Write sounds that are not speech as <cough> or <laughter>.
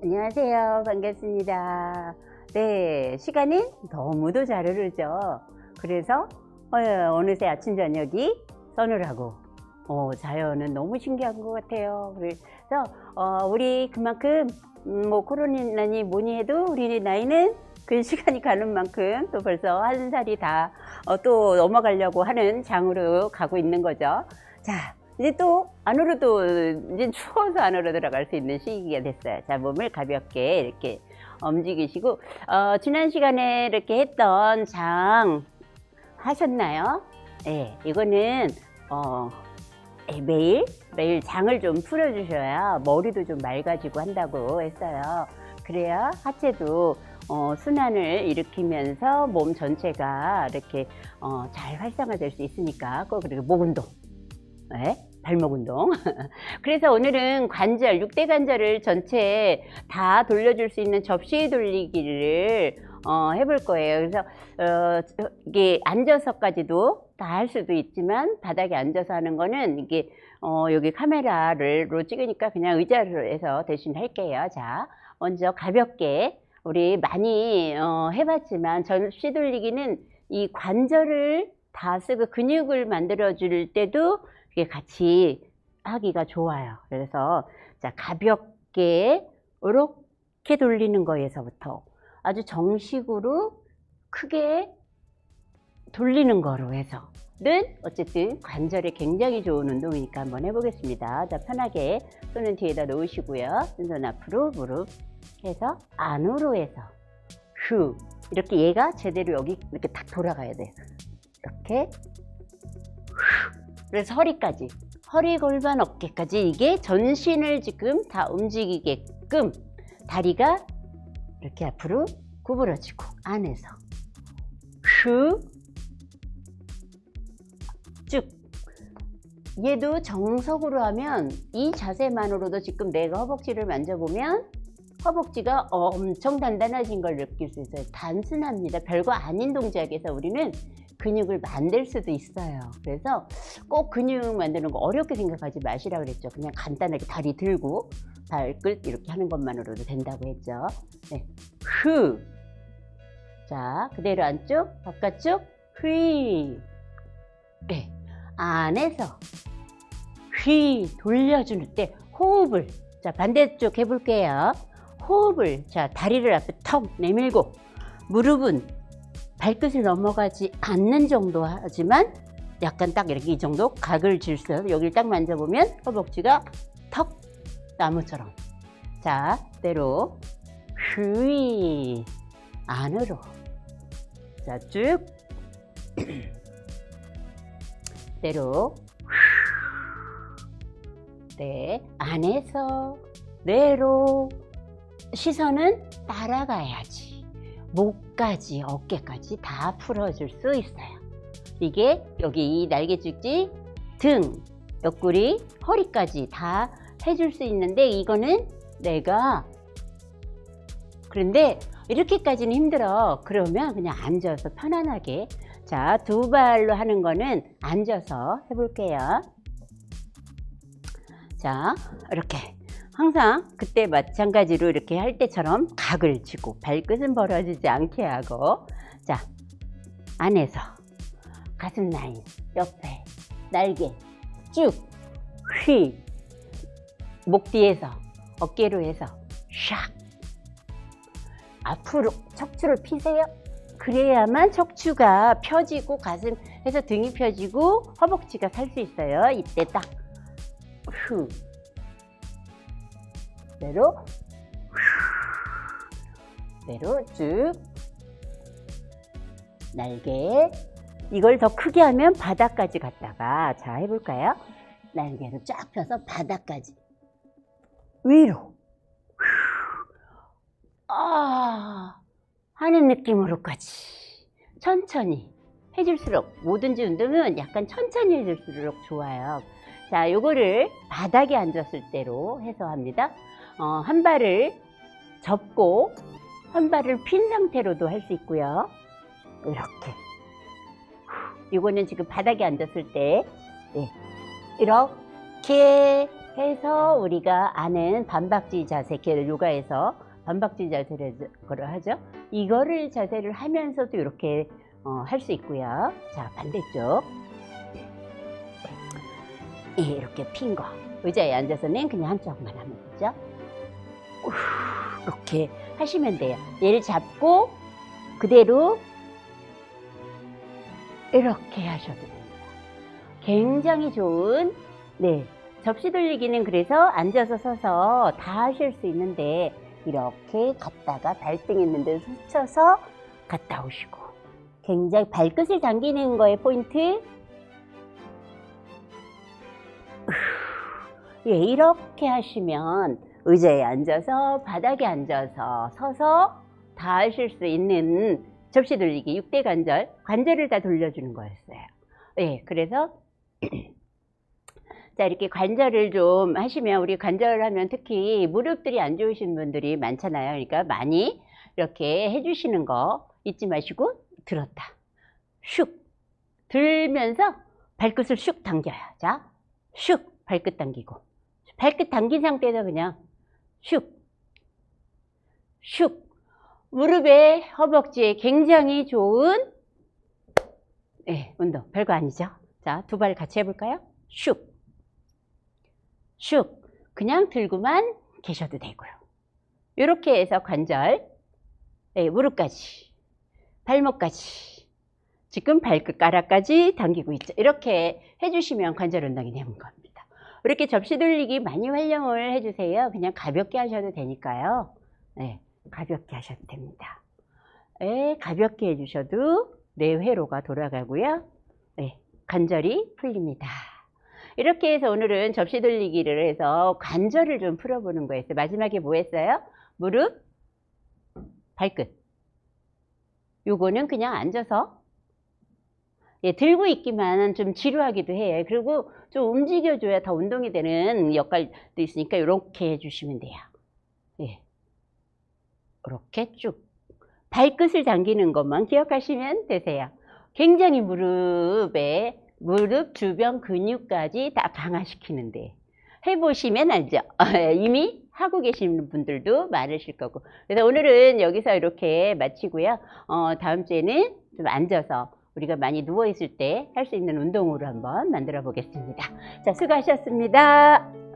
안녕하세요. 반갑습니다. 네, 시간은 너무도 잘 흐르죠. 그래서 어, 느새 아침 저녁이 서늘하고 어, 자연은 너무 신기한 것 같아요. 그래서 어, 우리 그만큼 음, 뭐 코로나니 뭐니 해도 우리 나이는 그 시간이 가는 만큼 또 벌써 한 살이 다또 넘어가려고 하는 장으로 가고 있는 거죠. 자, 이제 또 안으로도 이제 추워서 안으로 들어갈 수 있는 시기가 됐어요. 자, 몸을 가볍게 이렇게 움직이시고 어, 지난 시간에 이렇게 했던 장 하셨나요? 네, 이거는 어, 예, 매일 매일 장을 좀 풀어주셔야 머리도 좀 맑아지고 한다고 했어요. 그래야 하체도 어, 순환을 일으키면서 몸 전체가 이렇게 어, 잘 활성화될 수 있으니까 꼭 그리고 목 운동, 네? 발목 운동. <laughs> 그래서 오늘은 관절, 6대 관절을 전체 다 돌려줄 수 있는 접시 돌리기를 어, 해볼 거예요. 그래서 어, 이게 앉아서까지도 다 할 수도 있지만 바닥에 앉아서 하는 거는 이게 어, 여기 카메라를로 찍으니까 그냥 의자로 해서 대신 할게요. 자, 먼저 가볍게 우리 많이 어, 해봤지만 접시 돌리기는 이 관절을 다 쓰고 근육을 만들어 줄 때도 같이 하기가 좋아요. 그래서 자 가볍게 이렇게 돌리는 거에서부터 아주 정식으로 크게 돌리는 거로 해서는 어쨌든 관절에 굉장히 좋은 운동이니까 한번 해보겠습니다. 자 편하게 손은 뒤에다 놓으시고요. 왼손 앞으로 무릎 해서 안으로 해서 후 이렇게 얘가 제대로 여기 이렇게 딱 돌아가야 돼요. 이렇게 그래서 허리까지 허리 골반 어깨까지 이게 전신을 지금 다 움직이게끔 다리가 이렇게 앞으로 구부러지고 안에서 쭉 얘도 정석으로 하면 이 자세만으로도 지금 내가 허벅지를 만져보면 허벅지가 엄청 단단해진 걸 느낄 수 있어요. 단순합니다. 별거 아닌 동작에서 우리는 근육을 만들 수도 있어요. 그래서 꼭 근육 만드는 거 어렵게 생각하지 마시라 그랬죠. 그냥 간단하게 다리 들고 발끝 이렇게 하는 것만으로도 된다고 했죠. 네. 후. 자, 그대로 안쪽, 바깥쪽, 휘. 네. 안에서 휘 돌려주는 때 호흡을 자 반대쪽 해볼게요. 호흡을 자 다리를 앞에 턱 내밀고 무릎은 발끝을 넘어가지 않는 정도 하지만 약간 딱 이렇게 이 정도 각을 질서 여기를 딱 만져보면 허벅지가 턱 나무처럼. 자 그대로 휘 안으로. 자쭉. 그대로 <clears throat> 네 안에서 내로 시선은 따라가야지 목까지 어깨까지 다 풀어줄 수 있어요 이게 여기 이 날개죽지 등 옆구리 허리까지 다 해줄 수 있는데 이거는 내가 그런데 이렇게까지는 힘들어 그러면 그냥 앉아서 편안하게 자, 두 발로 하는 거는 앉아서 해볼게요. 자, 이렇게. 항상 그때 마찬가지로 이렇게 할 때처럼 각을 쥐고 발끝은 벌어지지 않게 하고 자, 안에서 가슴 라인, 옆에 날개 쭉 휘. 목 뒤에서 어깨로 해서 샥. 앞으로 척추를 피세요. 그래야만 척추가 펴지고 가슴 해서 등이 펴지고 허벅지가 살 수 있어요. 이때 딱 후. 내로 내로 쭉 날개 이걸 더 크게 하면 바닥까지 갔다가 자 해볼까요? 날개를 쫙 펴서 바닥까지 위로 아 하는 느낌으로까지 천천히 해줄수록 뭐든지 운동은 약간 천천히 해줄수록 좋아요. 자, 요거를 바닥에 앉았을 때로 해서 합니다. 어, 한 발을 접고 한 발을 핀 상태로도 할 수 있고요. 이렇게. 요거는 지금 바닥에 앉았을 때 네. 이렇게 해서 우리가 아는 반박지 자세, 걔를 요가에서 반박지 자세를 하죠. 이거를 자세를 하면서도 이렇게 어, 할 수 있고요. 자, 반대쪽. 예, 이렇게 핀 거. 의자에 앉아서는 그냥 한쪽만 하면 되죠. 우, 이렇게 하시면 돼요. 얘를 잡고 그대로 이렇게 하셔도 됩니다. 굉장히 좋은 네 접시 돌리기는 그래서 앉아서 서서 다 하실 수 있는데 이렇게 갔다가 발등 있는 데 스쳐서 갔다 오시고 굉장히 발끝을 당기는 거에 포인트 예, 이렇게 하시면 의자에 앉아서 바닥에 앉아서 서서 다 하실 수 있는 접시 돌리기 6대 관절 관절을 다 돌려주는 거였어요. 예, 그래서 <clears throat> 자 이렇게 관절을 좀 하시면 우리 관절을 하면 특히 무릎들이 안 좋으신 분들이 많잖아요. 그러니까 많이 이렇게 해주시는 거 잊지 마시고 들었다. 슉 들면서 발끝을 슉 당겨요. 자, 슉 발끝 당기고 발끝 당긴 상태에서 그냥 슉 슉 무릎에 허벅지에 굉장히 좋은 네, 운동 별거 아니죠. 자, 두 발 같이 해볼까요? 슉 슉 그냥 들고만 계셔도 되고요. 이렇게 해서 관절 네, 무릎까지 발목까지 지금 발끝가락까지 당기고 있죠. 이렇게 해주시면 관절 운동이 되는 겁니다. 이렇게 접시 돌리기 많이 활용을 해주세요. 그냥 가볍게 하셔도 되니까요. 네, 가볍게 하셔도 됩니다. 네, 가볍게 해주셔도 뇌회로가 돌아가고요. 네, 관절이 풀립니다. 이렇게 해서 오늘은 접시 돌리기를 해서 관절을 좀 풀어보는 거였어요. 마지막에 뭐 했어요? 무릎, 발끝. 요거는 그냥 앉아서 예, 들고 있기만 좀 지루하기도 해요. 그리고 좀 움직여줘야 더 운동이 되는 역할도 있으니까 이렇게 해주시면 돼요. 예. 이렇게 쭉. 발끝을 당기는 것만 기억하시면 되세요. 굉장히 무릎에, 무릎 주변 근육까지 다 강화시키는데. 해보시면 알죠. <laughs> 이미 하고 계시는 분들도 많으실 거고. 그래서 오늘은 여기서 이렇게 마치고요. 어, 다음 주에는 좀 앉아서 우리가 많이 누워있을 때 할 수 있는 운동으로 한번 만들어 보겠습니다. 자, 수고하셨습니다.